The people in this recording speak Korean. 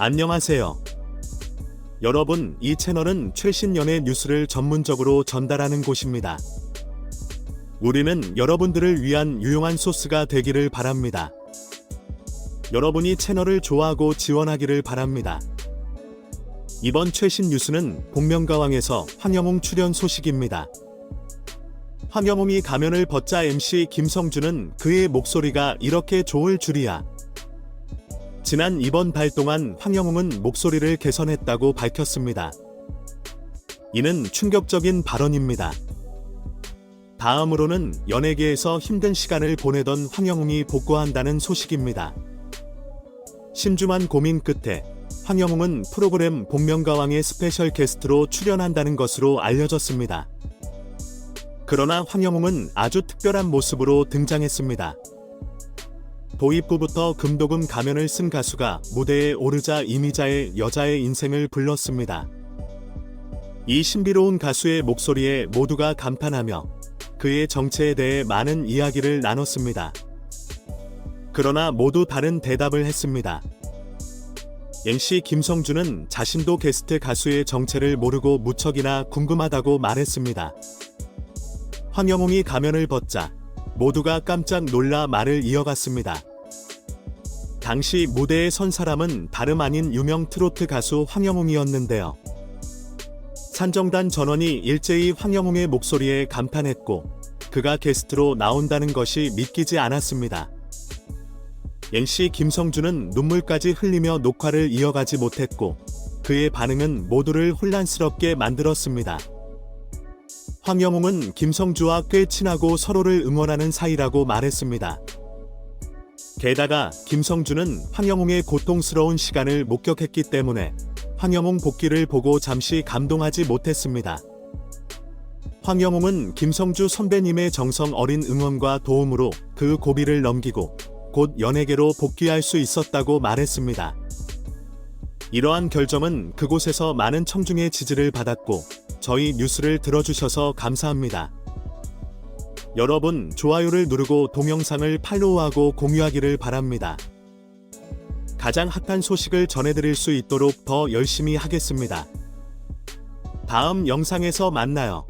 안녕하세요. 여러분, 이 채널은 최신 연예 뉴스를 전문적으로 전달하는 곳입니다. 우리는 여러분들을 위한 유용한 소스가 되기를 바랍니다. 여러분이 채널을 좋아하고 지원하기를 바랍니다. 이번 최신 뉴스는 복면가왕에서 황영웅 출연 소식입니다. 황영웅이 가면을 벗자 MC 김성주는 그의 목소리가 이렇게 좋을 줄이야. 지난 이번 달 동안 황영웅은 목소리를 개선했다고 밝혔습니다. 이는 충격적인 발언입니다. 다음으로는 연예계에서 힘든 시간을 보내던 황영웅이 복구한다는 소식입니다. 심중한 고민 끝에 황영웅은 프로그램 복면가왕의 스페셜 게스트로 출연한다는 것으로 알려졌습니다. 그러나 황영웅은 아주 특별한 모습으로 등장했습니다. 도입부부터 금도금 가면을 쓴 가수가 무대에 오르자 이미자의 여자의 인생을 불렀습니다. 이 신비로운 가수의 목소리에 모두가 감탄하며 그의 정체에 대해 많은 이야기를 나눴습니다. 그러나 모두 다른 대답을 했습니다. MC 김성주는 자신도 게스트 가수의 정체를 모르고 무척이나 궁금하다고 말했습니다. 황영웅이 가면을 벗자 모두가 깜짝 놀라 말을 이어갔습니다. 당시 무대에 선 사람은 다름 아닌 유명 트로트 가수 황영웅이었는데요. 산정단 전원이 일제히 황영웅의 목소리에 감탄했고 그가 게스트로 나온다는 것이 믿기지 않았습니다. MC 김성주는 눈물까지 흘리며 녹화를 이어가지 못했고 그의 반응은 모두를 혼란스럽게 만들었습니다. 황영웅은 김성주와 꽤 친하고 서로를 응원하는 사이라고 말했습니다. 게다가 김성주는 황영웅의 고통스러운 시간을 목격했기 때문에 황영웅 복귀를 보고 잠시 감동하지 못했습니다. 황영웅은 김성주 선배님의 정성 어린 응원과 도움으로 그 고비를 넘기고 곧 연예계로 복귀할 수 있었다고 말했습니다. 이러한 결정은 그곳에서 많은 청중의 지지를 받았고 저희 뉴스를 들어주셔서 감사합니다. 여러분 좋아요를 누르고 동영상을 팔로우하고 공유하기를 바랍니다. 가장 핫한 소식을 전해드릴 수 있도록 더 열심히 하겠습니다. 다음 영상에서 만나요.